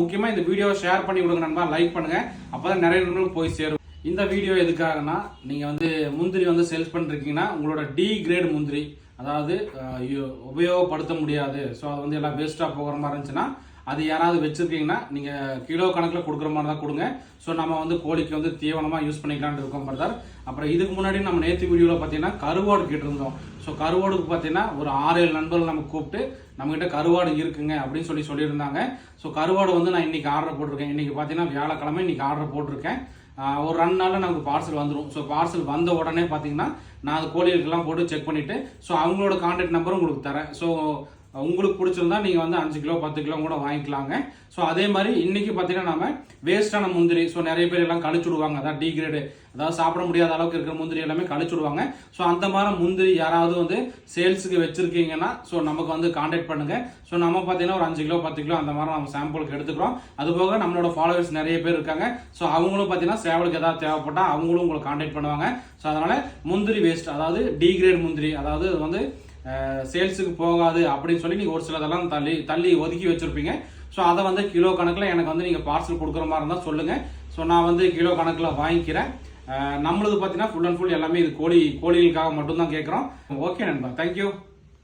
முக்கியமாக இந்த வீடியோவை ஷேர் பண்ணி விடுங்க நண்பா. லைக் பண்ணுங்க. அப்பதான் நிறைய நண்பர்களுக்கு போய் சேரும். இந்த வீடியோ எதுக்காகனா நீங்கள் வந்து முந்திரி வந்து சேல்ஸ் பண்ணிருக்கீங்கன்னா உங்களோட டி கிரேட் முந்திரி அதாவது உபயோகப்படுத்த முடியாது. ஸோ அது வந்து எல்லாம் வேஸ்ட்டாக போகிற மாதிரி இருந்துச்சுன்னா அது யாராவது வச்சிருக்கீங்கன்னா நீங்கள் கிலோ கணக்கில் கொடுக்குற மாதிரி தான் கொடுங்க. ஸோ நம்ம வந்து கோழிக்கு வந்து தீவனமாக யூஸ் பண்ணிக்கலான்னு இருக்கோம் பிரதர் அப்புறம் இதுக்கு முன்னாடி நம்ம நேற்று வீடியோவில் பார்த்தீங்கன்னா கருவாடு கேட்டிருந்தோம். ஸோ கருவாடுக்கு பார்த்தீங்கன்னா ஒரு ஆறு ஏழு நண்பர்கள் நம்ம கூப்பிட்டு நம்மகிட்ட கருவாடு இருக்குங்க அப்படின்னு சொல்லி சொல்லியிருந்தாங்க. ஸோ கருவாடு வந்து நான் இன்னைக்கு ஆர்டர் போட்டிருக்கேன். இன்றைக்கி பார்த்தீங்கன்னா வியாழக்கிழமை இன்னைக்கு ஆர்டர் போட்டிருக்கேன். ஒரு ரெண்டு நாளில் நமக்கு பார்சல் வந்துடும் ஸோ பார்சல் வந்த உடனே பார்த்தீங்கன்னா நான் அது கோழிகளுக்கெல்லாம் போட்டு செக் பண்ணிவிட்டு ஸோ அவங்களோட கான்டாக்ட் நம்பரும் உங்களுக்கு தரேன். ஸோ உங்களுக்கு பிடிச்சிருந்தா நீங்கள் வந்து அஞ்சு கிலோ பத்து கிலோ கூட வாங்கிக்கலாங்க. ஸோ அதே மாதிரி இன்னைக்கு பார்த்தீங்கன்னா நம்ம வேஸ்டான முந்திரி ஸோ நிறைய பேர் எல்லாம் கழிச்சு விடுவாங்க. அதான் டி கிரேடு அதாவது சாப்பிட முடியாத அளவுக்கு இருக்கிற முந்திரி எல்லாமே கழிச்சு விடுவாங்க. ஸோ அந்த மாதிரி முந்திரி யாராவது வந்து சேல்ஸுக்கு வச்சிருக்கீங்கன்னா ஸோ நமக்கு வந்து கான்டாக்ட் பண்ணுங்க. ஸோ நம்ம பார்த்தீங்கன்னா ஒரு அஞ்சு கிலோ பத்து கிலோ அந்த மாதிரி நம்ம சாம்பிளுக்கு எடுத்துக்கிறோம். அது போக நம்மளோட ஃபாலோவர்ஸ் நிறைய பேர் இருக்காங்க. ஸோ அவங்களும் பார்த்தீங்கன்னா சேவலுக்கு ஏதாவது தேவைப்பட்டா அவங்களும் உங்களை கான்டாக்ட் பண்ணுவாங்க. ஸோ அதனால முந்திரி வேஸ்ட் அதாவது டி கிரேட் முந்திரி அதாவது வந்து சேல்ஸுக்கு போகாது அப்படின்னு சொல்லி நீங்கள் ஒரு சிலதெல்லாம் தள்ளி தள்ளி ஒதுக்கி வச்சுருப்பீங்க. ஸோ அதை வந்து கிலோ கணக்கில் எனக்கு வந்து நீங்கள் பார்சல் கொடுக்குற மாதிரி இருந்தால் சொல்லுங்கள் ஸோ நான் வந்து கிலோ கணக்கில் வாங்கிக்கிறேன். நம்மளது நம்மளுது பார்த்தீங்கன்னா ஃபுல் அண்ட் ஃபுல் எல்லாமே இது கோழி கோழிகளுக்காக மட்டும்தான் கேட்குறோம் ஓகே நண்பா தேங்க்யூ